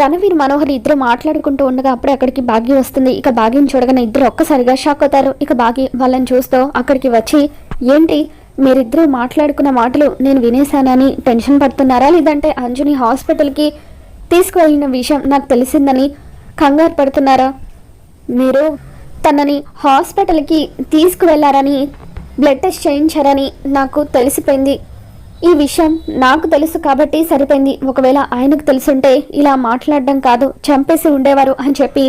రణవీర్ మనోహర్ ఇద్దరు మాట్లాడుకుంటూ ఉండగా అప్పుడే అక్కడికి భాగ్య వస్తుంది. ఇక భాగ్యం చూడగానే ఇద్దరు ఒక్కసారిగా షాక్ అవుతారు. ఇక భాగ్య వాళ్ళని చూస్తూ అక్కడికి వచ్చి ఏంటి? మీరిద్దరూ మాట్లాడుకున్న మాటలు నేను వినేశానని టెన్షన్ పడుతున్నారా? లేదంటే అంజుని హాస్పిటల్కి తీసుకువెళ్ళిన విషయం నాకు తెలిసిందని కంగారు పడుతున్నారా? మీరు తనని హాస్పిటల్కి తీసుకువెళ్ళారని బ్లడ్ టెస్ట్ చేయించారని నాకు తెలిసిపోయింది. ఈ విషయం నాకు తెలుసు కాబట్టి సరిపోయింది. ఒకవేళ ఆయనకు తెలుసుంటే ఇలా మాట్లాడడం కాదు చంపేసి ఉండేవారు అని చెప్పి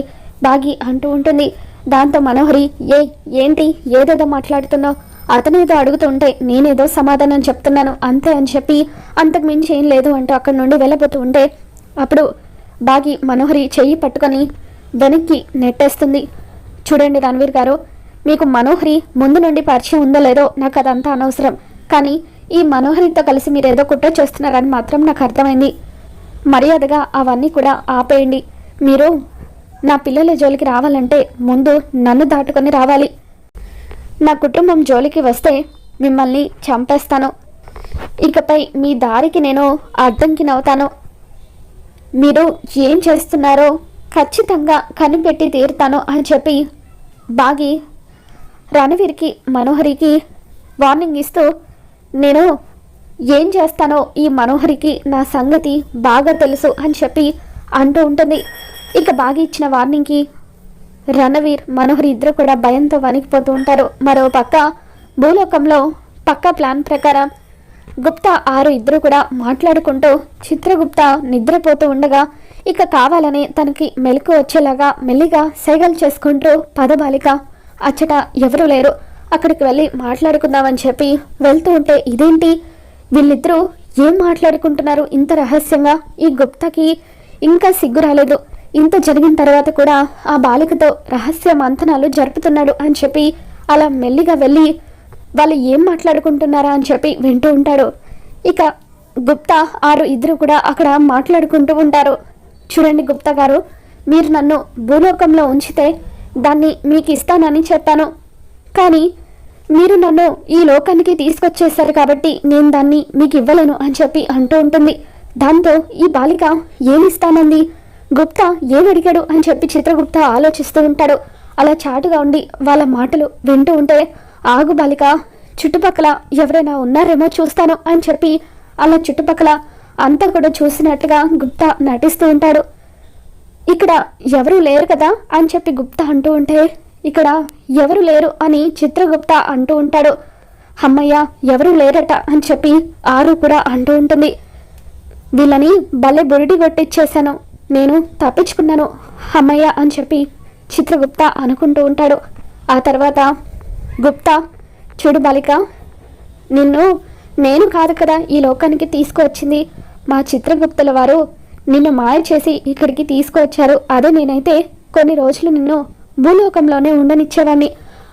బాగి అంటూ ఉంటుంది. దాంతో మనోహరి ఏ ఏంటి? ఏదేదో మాట్లాడుతున్నావు? అతనేదో అడుగుతుంటే నేనేదో సమాధానం చెప్తున్నాను అంతే అని చెప్పి అంతకు మించి ఏం లేదు అంటూ అక్కడి నుండి వెళ్ళబోతూ ఉంటే అప్పుడు బాగి మనోహరి చెయ్యి పట్టుకొని వెనక్కి నెట్టేస్తుంది. చూడండి రణవీర్ గారు మీకు మనోహరి ముందు నుండి పరిచయం ఉందో లేదో నాకు అదంతా అనవసరం. కానీ ఈ మనోహరితో కలిసి మీరు ఏదో కుట్ర చేస్తున్నారని మాత్రం నాకు అర్థమైంది. మర్యాదగా అవన్నీ కూడా ఆపేయండి. మీరు నా పిల్లల జోలికి రావాలంటే ముందు నన్ను దాటుకొని రావాలి. నా కుటుంబం జోలికి వస్తే మిమ్మల్ని చంపేస్తాను. ఇకపై మీ దారికి నేను అర్థంకి నవ్వుతాను మీరు ఏం చేస్తున్నారో ఖచ్చితంగా కనిపెట్టి తీరుతాను అని చెప్పి బాగి రణవీర్కి మనోహరికి వార్నింగ్ ఇస్తూ నేను ఏం చేస్తానో ఈ మనోహరికి నా సంగతి బాగా తెలుసు అని చెప్పి అంటూ ఉంటుంది. ఇక బాగా ఇచ్చిన వార్నింగ్కి రణవీర్ మనోహరి ఇద్దరు కూడా భయంతో వణికిపోతూ ఉంటారు. మరో పక్క భూలోకంలో పక్క ప్లాన్ ప్రకారం గుప్తా ఆరు ఇద్దరు కూడా మాట్లాడుకుంటూ చిత్రగుప్త నిద్రపోతూ ఉండగా ఇక కావాలని తనకి మెలకు వచ్చేలాగా మెల్లిగా సైగలు చేసుకుంటూ పదబాలిక అచ్చట ఎవరూ లేరు. అక్కడికి వెళ్ళి మాట్లాడుకుందామని చెప్పి వెళ్తూ ఉంటే ఇదేంటి? వీళ్ళిద్దరూ ఏం మాట్లాడుకుంటున్నారు ఇంత రహస్యంగా? ఈ గుప్తాకి ఇంకా సిగ్గు రాలేదు. ఇంత జరిగిన తర్వాత కూడా ఆ బాలికతో రహస్య మంతనాలు జరుపుతున్నాడు అని చెప్పి అలా మెల్లిగా వెళ్ళి వాళ్ళు ఏం మాట్లాడుకుంటున్నారా అని చెప్పి వింటూ ఉంటాడు. ఇక గుప్తా ఆరు ఇద్దరు కూడా అక్కడ మాట్లాడుకుంటూ ఉంటారు. చూడండి గుప్తా గారు మీరు నన్ను భూలోకంలో ఉంచితే దాన్ని మీకు ఇస్తానని చెప్పాను. కానీ మీరు నన్ను ఈ లోకానికి తీసుకొచ్చేసారు కాబట్టి నేను దాన్ని మీకు ఇవ్వలేను అని చెప్పి అంటూ ఉంటుంది. దాంతో ఈ బాలిక ఏమిస్తానంది గుప్తా ఏమడిగాడు అడిగాడు అని చెప్పి చిత్రగుప్త ఆలోచిస్తూ ఉంటాడు. అలా చాటుగా ఉండి వాళ్ళ మాటలు వింటూ ఉంటే ఆగు బాలిక చుట్టుపక్కల ఎవరైనా ఉన్నారేమో చూస్తాను అని చెప్పి అలా చుట్టుపక్కల అంతా కూడా చూసినట్టుగా గుప్తా నటిస్తూ ఉంటాడు. ఇక్కడ ఎవరూ లేరు కదా అని చెప్పి గుప్తా అంటూ ఉంటే ఇక్కడ ఎవరు లేరు అని చిత్రగుప్త అంటూ ఉంటాడు. అమ్మయ్య ఎవరు లేరట అని చెప్పి ఆరు కూడా అంటూ ఉంటుంది. వీళ్ళని భలే బురిడి కొట్టిచ్చేశాను. నేను తప్పించుకున్నాను అమ్మయ్య అని చెప్పి చిత్రగుప్త అనుకుంటూ ఉంటాడు. ఆ తర్వాత గుప్తా చూడు బాలిక నిన్ను నేను కాదు కదా ఈ లోకానికి తీసుకువచ్చింది. మా చిత్రగుప్తుల వారు నిన్ను మాయ చేసి ఇక్కడికి తీసుకువచ్చారు. అదే నేనైతే కొన్ని రోజులు నిన్ను భూలోకంలోనే ఉండనిచ్చేవాడిని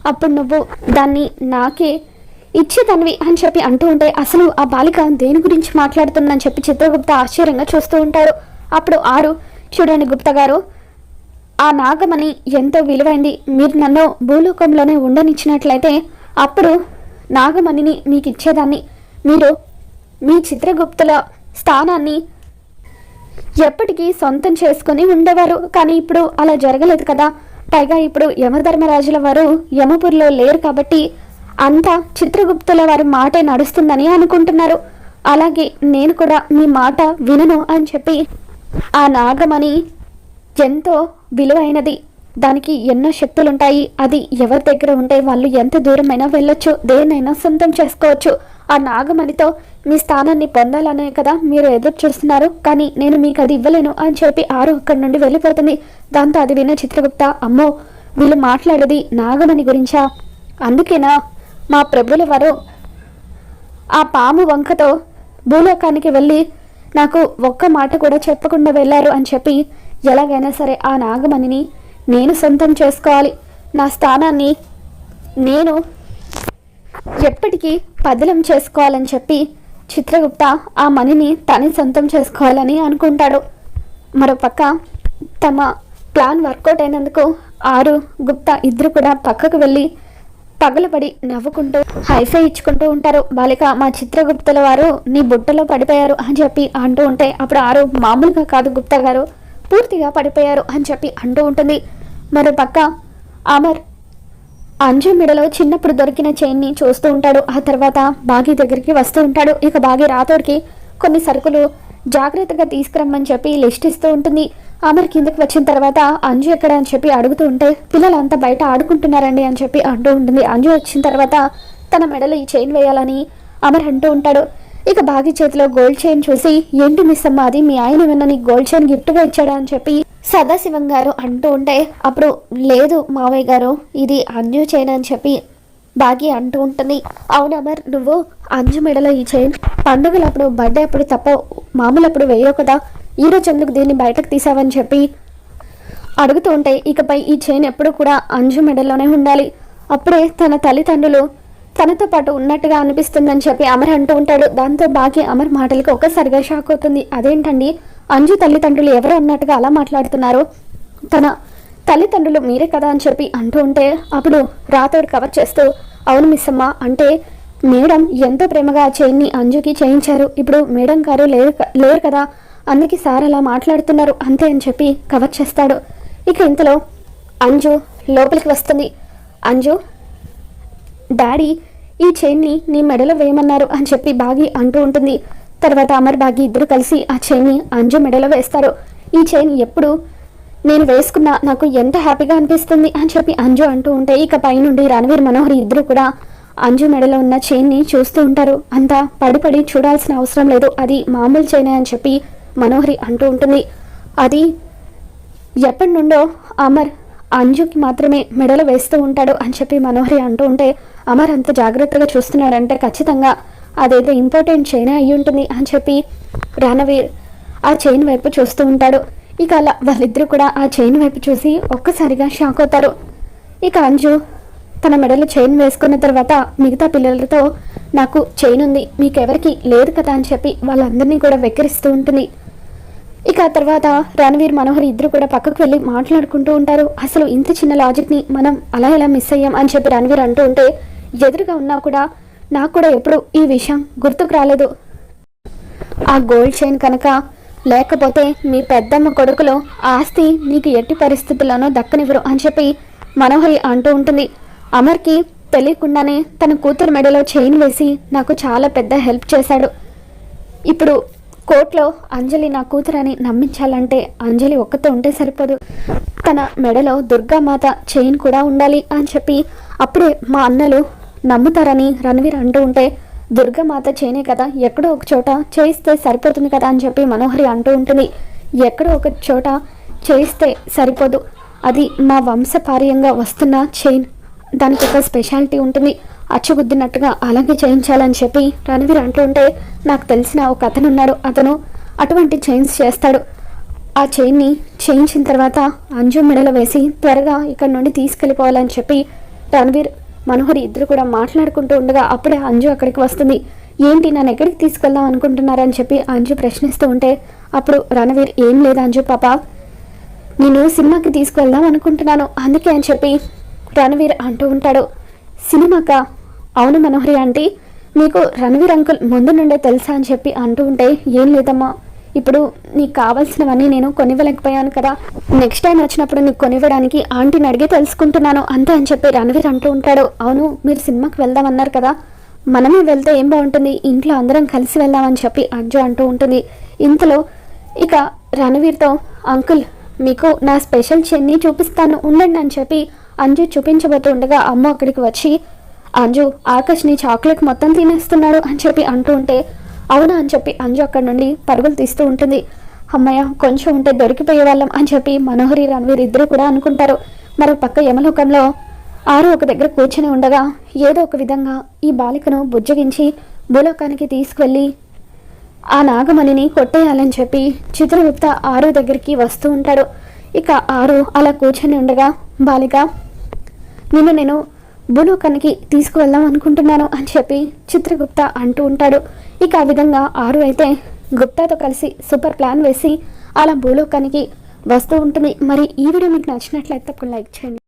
అప్పుడు నువ్వు దాన్ని నాకే ఇచ్చేదానివి అని చెప్పి అంటూ ఉంటే అసలు ఆ బాలిక దేని గురించి మాట్లాడుతుందని చెప్పి చిత్రగుప్త ఆశ్చర్యంగా చూస్తూ ఉంటారు. అప్పుడు ఆరు చూడండి గుప్త గారు ఆ నాగమణి ఎంతో విలువైంది. మీరు నన్ను భూలోకంలోనే ఉండనిచ్చినట్లయితే అప్పుడు నాగమణిని మీకు ఇచ్చేదాన్ని మీరు మీ చిత్రగుప్తుల స్థానాన్ని ఎప్పటికీ సొంతం చేసుకుని ఉండేవారు. కానీ ఇప్పుడు అలా జరగలేదు కదా. పైగా ఇప్పుడు యమధర్మరాజుల వారు యమపురిలో లేరు కాబట్టి అంతా చిత్రగుప్తుల వారి మాటే నడుస్తుందని అనుకుంటున్నారు. అలాగే నేను కూడా మీ మాట వినను అని చెప్పి ఆ నాగమణి ఎంతో విలువైనది దానికి ఎన్నో శక్తులుంటాయి. అది ఎవరి దగ్గర ఉంటే వాళ్ళు ఎంత దూరమైనా వెళ్ళొచ్చు దేన్నైనా సొంతం చేసుకోవచ్చు. ఆ నాగమణితో మీ స్థానాన్ని పొందాలనే కదా మీరు ఎదురు చూస్తున్నారు. కానీ నేను మీకు అది ఇవ్వలేను అని చెప్పి ఆరు అక్కడి నుండి వెళ్ళిపోతుంది. దాంతో అది విన్న చిత్రగుప్త అమ్మో వీళ్ళు మాట్లాడేది నాగమణి గురించా? అందుకేనా? మా ప్రభుల వారు ఆ పాము వంకతో భూలోకానికి వెళ్ళి నాకు ఒక్క మాట కూడా చెప్పకుండా వెళ్ళారు అని చెప్పి ఎలాగైనా సరే ఆ నాగమణిని నేను సొంతం చేసుకోవాలి. నా స్థానాన్ని నేను ఎప్పటికీ పదిలం చేసుకోవాలని చెప్పి చిత్రగుప్త ఆ మణిని తనే సొంతం చేసుకోవాలని అనుకుంటాడు. మరోపక్క తమ ప్లాన్ వర్కౌట్ అయినందుకు ఆరు గుప్తా ఇద్దరు కూడా పక్కకు వెళ్ళి పగలబడి నవ్వుకుంటూ హైఫై ఇచ్చుకుంటూ ఉంటారు. బాలిక మా చిత్రగుప్తుల వారు నీ బుట్టలో పడిపోయారు అని చెప్పి అంటూ ఉంటే అప్పుడు ఆరు మామూలుగా కాదు గుప్తా గారు పూర్తిగా పడిపోయారు అని చెప్పి అంటూ ఉంటుంది. మరోపక్క అమర్ అంజు మెడలో చిన్నప్పుడు దొరికిన చైన్ని చూస్తూ ఉంటాడు. ఆ తర్వాత బాగి దగ్గరికి వస్తూ ఉంటాడు. ఇక బాగి రాతోడికి కొన్ని సరుకులు జాగ్రత్తగా తీసుకురమ్మని చెప్పి లిస్ట్ ఇస్తూ ఉంటుంది. అమర్ కిందకి వచ్చిన తర్వాత అంజు ఎక్కడ అని చెప్పి అడుగుతూ ఉంటే పిల్లలంతా బయట ఆడుకుంటున్నారండి అని చెప్పి అంటూ ఉంటుంది. అంజు వచ్చిన తర్వాత తన మెడలో ఈ చైన్ వేయాలని అమర్ అంటూ ఉంటాడు. ఇక బాగి చేతిలో గోల్డ్ చైన్ చూసి ఏంటి మిస్ అమ్మ అది మీ ఆయన ఏమన్నా నీకు గోల్డ్ చైన్ గిఫ్ట్గా ఇచ్చాడా? అని చెప్పి సదాశివం గారు అంటూ ఉంటే అప్పుడు లేదు మావయ్య గారు ఇది అంజు చైన్ అని చెప్పి బాగి అంటూ ఉంటుంది. అవును అమర్ నువ్వు అంజు మెడలో ఈ చైన్ పండుగలప్పుడు బర్త్డే అప్పుడు తప్ప మామూలు అప్పుడు వేయవు కదా. ఈ రోజు ఎందుకు దీన్ని బయటకు తీసావని చెప్పి అడుగుతూ ఉంటే ఇకపై ఈ చైన్ ఎప్పుడు కూడా అంజు మెడలోనే ఉండాలి. అప్పుడే తన తల్లిదండ్రులు తనతో పాటు ఉన్నట్టుగా అనిపిస్తుందని చెప్పి అమర్ అంటూ ఉంటాడు. దాంతో బాగి అమర్ మాటలకు ఒక్కసారిగా షాక్ అవుతుంది. అదేంటండి? అంజు తల్లిదండ్రులు ఎవరు అన్నట్టుగా అలా మాట్లాడుతున్నారు. తన తల్లిదండ్రులు మీరే కదా అని చెప్పి అంటూ ఉంటే అప్పుడు రాతోడు కవర్ చేస్తూ అవును మిస్ అమ్మ అంటే మేడం ఎంతో ప్రేమగా చైన్ని అంజుకి చేయించారు. ఇప్పుడు మేడం గారు లేరు లేరు కదా? అందుకే సార్ అలా మాట్లాడుతున్నారు. అంతే అని చెప్పి కవర్ చేస్తాడు. ఇక ఇంతలో అంజు లోపలికి వస్తుంది. అంజు డాడీ ఈ చైన్ని నీ మెడలో వేయమన్నారు అని చెప్పి బాగి అంటూ ఉంటుంది. తర్వాత అమర్ బాగి ఇద్దరు కలిసి ఆ చైన్ని అంజు మెడలో వేస్తారు. ఈ చైన్ ఎప్పుడు నేను వేసుకున్నా నాకు ఎంత హ్యాపీగా అనిపిస్తుంది అని చెప్పి అంజు అంటూ ఉంటే ఇక పైనుండి రణవీర్ మనోహర్ ఇద్దరు కూడా అంజు మెడలో ఉన్న చైన్ని చూస్తూ ఉంటారు. అంతా పడిపడి చూడాల్సిన అవసరం లేదు. అది మామూలు చైనే అని చెప్పి మనోహరి అంటూ ఉంటుంది. అది ఎప్పటి నుండో అమర్ అంజుకి మాత్రమే మెడలు వేస్తూ ఉంటాడు అని చెప్పి మనోహరి అంటూ ఉంటే అమర్ అంత జాగ్రత్తగా చూస్తున్నాడంటే ఖచ్చితంగా అదేదో ఇంపార్టెంట్ చైన్ అయి ఉంటుంది అని చెప్పి రణవీర్ ఆ చైన్ వైపు చూస్తూ ఉంటాడు. ఇక అలా వాళ్ళిద్దరూ కూడా ఆ చైన్ వైపు చూసి ఒక్కసారిగా షాక్ అవుతారు. ఇక అంజు తన మెడలో చైన్ వేసుకున్న తర్వాత మిగతా పిల్లలతో నాకు చైన్ ఉంది మీకెవరికి లేదు కదా అని చెప్పి వాళ్ళందరినీ కూడా వెక్కిరిస్తూ ఉంటుంది. ఇక తర్వాత రణవీర్ మనోహర్ ఇద్దరు కూడా పక్కకు వెళ్ళి మాట్లాడుకుంటూ ఉంటారు. అసలు ఇంత చిన్న లాజిక్ని మనం అలా ఎలా మిస్ అయ్యాం అని చెప్పి రణవీర్ అంటూ ఉంటే ఎదురుగా ఉన్నా కూడా నాకు కూడా ఎప్పుడు ఈ విషయం గుర్తుకు రాలేదు. ఆ గోల్డ్ చైన్ కనుక లేకపోతే మీ పెద్దమ్మ కొడుకులో ఆస్తి నీకు ఎట్టి పరిస్థితుల్లోనూ దక్కనివ్వరు అని చెప్పి మనోహరి అంటూ ఉంటుంది. అమర్కి తెలియకుండానే తన కూతురు మెడలో చైన్ వేసి నాకు చాలా పెద్ద హెల్ప్ చేశాడు. ఇప్పుడు కోర్టులో అంజలి నా కూతురని నమ్మించాలంటే అంజలి ఒక్కతో ఉంటే సరిపోదు. తన మెడలో దుర్గామాత చైన్ కూడా ఉండాలి అని చెప్పి అప్పుడే మా అన్నలు నమ్ముతారని రణవీర్ అంటూ ఉంటే దుర్గామాత చైనే కదా ఎక్కడో ఒక చోట చేయిస్తే సరిపోతుంది కదా అని చెప్పి మనోహరి అంటూ ఉంటుంది. ఎక్కడో ఒక చోట చేయిస్తే సరిపోదు. అది మా వంశపార్యంగా వస్తున్న చైన్. దానికి ఒక స్పెషాలిటీ ఉంటుంది. అచ్చగుద్దినట్టుగా అలాగే చేయించాలని చెప్పి రణవీర్ అంటూ ఉంటే నాకు తెలిసిన ఒక అతను ఉన్నాడు అతను. అటువంటి చైన్స్ చేస్తాడు. ఆ చైన్ని చేయించిన తర్వాత అంజు మెడలో వేసి త్వరగా ఇక్కడ నుండి తీసుకెళ్ళిపోవాలని చెప్పి రణవీర్ మనోహరి ఇద్దరు కూడా మాట్లాడుకుంటూ ఉండగా అప్పుడే అంజు అక్కడికి వస్తుంది. ఏంటి నన్ను ఎక్కడికి తీసుకెళ్దాం అనుకుంటున్నారని చెప్పి అంజు ప్రశ్నిస్తూ ఉంటే అప్పుడు రణవీర్ ఏం లేదు అంజు పాప నేను సినిమాకి తీసుకెళ్దాం అనుకుంటున్నాను. అందుకే అని చెప్పి రణవీర్ అంటూ ఉంటాడు. సినిమాకా? అవును మనోహరి ఆంటీ మీకు రణవీర్ అంకుల్ ముందు నుండే తెలుసా అని చెప్పి అంటూ ఉంటే ఏం లేదమ్మా. ఇప్పుడు నీకు కావాల్సినవన్నీ నేను కొనివ్వలేకపోయాను కదా. నెక్స్ట్ టైం వచ్చినప్పుడు నీకు కొనివ్వడానికి ఆంటీని అడిగి తెలుసుకుంటున్నాను అంతే అని చెప్పి రణవీర్ అంటూ ఉంటాడు. అవును మీరు సినిమాకి వెళ్దామన్నారు కదా. మనమే వెళ్తే ఏం బాగుంటుంది? ఇంట్లో అందరం కలిసి వెళ్దామని చెప్పి అంజు అంటూ ఉంటుంది. ఇంతలో ఇక రణవీర్తో అంకుల్ మీకు నా స్పెషల్ చెన్ని చూపిస్తాను ఉండండి అని చెప్పి అంజు చూపించబోతూ ఉండగా అమ్మ అక్కడికి వచ్చి అంజు ఆకాష్ని చాక్లెట్ మొత్తం తినేస్తున్నాడు అని చెప్పి అంటూ ఉంటే అవునా అని చెప్పి అంజు అక్కడ నుండి పరుగులు తీస్తూ ఉంటుంది. అమ్మయ్య కొంచెం ఉంటే దొరికిపోయే వాళ్ళం అని చెప్పి మనోహరి రణవీర్ ఇద్దరు కూడా అనుకుంటారు. మరో పక్క యమలోకంలో ఆరు ఒక దగ్గర కూర్చొని ఉండగా ఏదో ఒక విధంగా ఈ బాలికను బుజ్జగించి భూలోకానికి తీసుకువెళ్ళి ఆ నాగమణిని కొట్టేయాలని చెప్పి చిత్రగుప్త ఆరు దగ్గరికి వస్తూ ఉంటాడు. ఇక ఆరు అలా కూర్చొని ఉండగా బాలిక నిన్ను నేను భూలోకానికి తీసుకువెళ్దాం అనుకుంటున్నాను అని చెప్పి చిత్రగుప్త అంటూ ఉంటాడు. ఇక ఆ విధంగా ఆరు అయితే గుప్తాతో కలిసి సూపర్ ప్లాన్ వేసి అలా భూలోకానికి వస్తూ ఉంటుంది. మరి ఈ వీడియో మీకు నచ్చినట్లయితే తప్పకుండా లైక్ చేయండి.